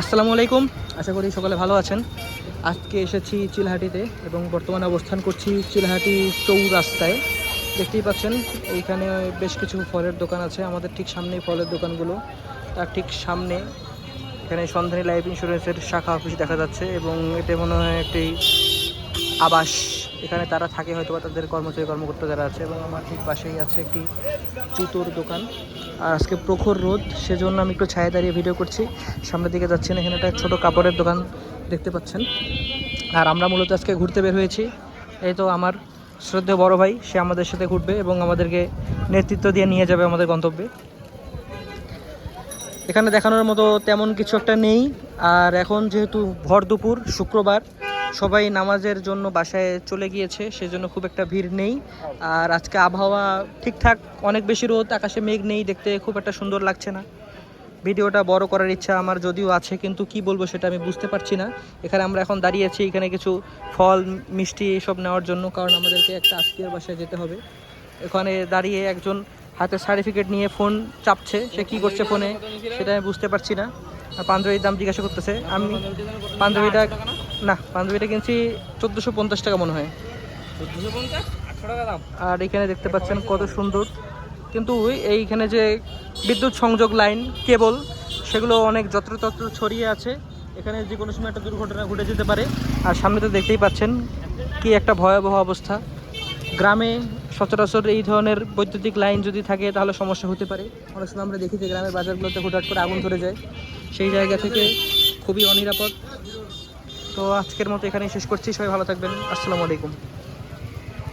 আসসালামু আলাইকুম। আশা করি সকলে ভালো আছেন। আজকে এসেছি চিলহাটিতে এবং বর্তমানে অবস্থান করছি চিলহাটি চৌরাস্তায়। দেখতেই পাচ্ছেন, এইখানে বেশ কিছু ফলের দোকান আছে। আমাদের ঠিক সামনেই ফলের দোকানগুলো। তার ঠিক সামনে এখানে সন্ধানী লাইফ ইন্স্যুরেন্সের শাখা অফিস দেখা যাচ্ছে এবং এটা মনে হয় একটি আবাস। এখানে তারা থাকে হয়তো তাদের কর্মচারী কর্মকর্তা যারা আছে এবং আমার ঠিক পাশেই আছে একটি জুতোর দোকান। আর আজকে প্রখর রোদ, সেজন্য আমি একটু ছায়া দাঁড়িয়ে ভিডিও করছি। সামনের দিকে যাচ্ছেন এখানে একটা ছোট কাপড়ের দোকান দেখতে পাচ্ছেন। আর আমরা মূলত আজকে ঘুরতে বের হয়েছি। এই তো আমার শ্রদ্ধেয় বড় ভাই, সে আমাদের সাথে ঘুরবে এবং আমাদেরকে নেতৃত্ব দিয়ে নিয়ে যাবে আমাদের গন্তব্যে। এখানে দেখানোর মতো তেমন কিছু একটা নেই। আর এখন যেহেতু ভর দুপুর, শুক্রবার সবাই নামাজের জন্য বাসায় চলে গিয়েছে, সেজন্য খুব একটা ভিড় নেই। আর আজকে আবহাওয়া ঠিকঠাক, অনেক বেশি রোদ, আকাশে মেঘ নেই, দেখতে খুব একটা সুন্দর লাগছে না। ভিডিওটা বড় করার ইচ্ছা আমার যদিও আছে, কিন্তু কি বলব সেটা আমি বুঝতে পারছি না। এখানে আমরা এখন দাঁড়িয়ে আছি, এখানে কিছু ফল, মিষ্টি এসব নেওয়ার জন্য, কারণ আমাদেরকে একটা আত্মীয় বাসায় যেতে হবে। এখানে দাঁড়িয়ে একজন হাতে সার্টিফিকেট নিয়ে ফোন চাপছে, সে কি করছে ফোনে সেটা আমি বুঝতে পারছি না। পাঞ্জাবির দাম জিজ্ঞাসা করতেছে, আমি পাঞ্জাবিটা না পাঞ্জাবিটা কিনছি চোদ্দোশো পঞ্চাশ টাকা মনে হয়। আর এখানে দেখতে পাচ্ছেন কত সুন্দর। কিন্তু এইখানে যে বিদ্যুৎ সংযোগ লাইন কেবল সেগুলো অনেক যত্রতত্র ছড়িয়ে আছে। এখানে যে কোনো সময় একটা দুর্ঘটনা ঘটে যেতে পারে। আর সামনে তো দেখতেই পাচ্ছেন কি একটা ভয়াবহ অবস্থা। গ্রামে সচরাচর এই ধরনের বৈদ্যুতিক লাইন যদি থাকে তাহলে সমস্যা হতে পারে। অনেক সময় আমরা দেখি যে গ্রামের বাজারগুলোতে হুটহাট করে আগুন ধরে যায়। সেই জায়গা থেকে খুবই অনিরাপদ। তো আজকের মতো এখানেই শেষ করছি। সবাই ভালো থাকবেন। আসসালামু আলাইকুম।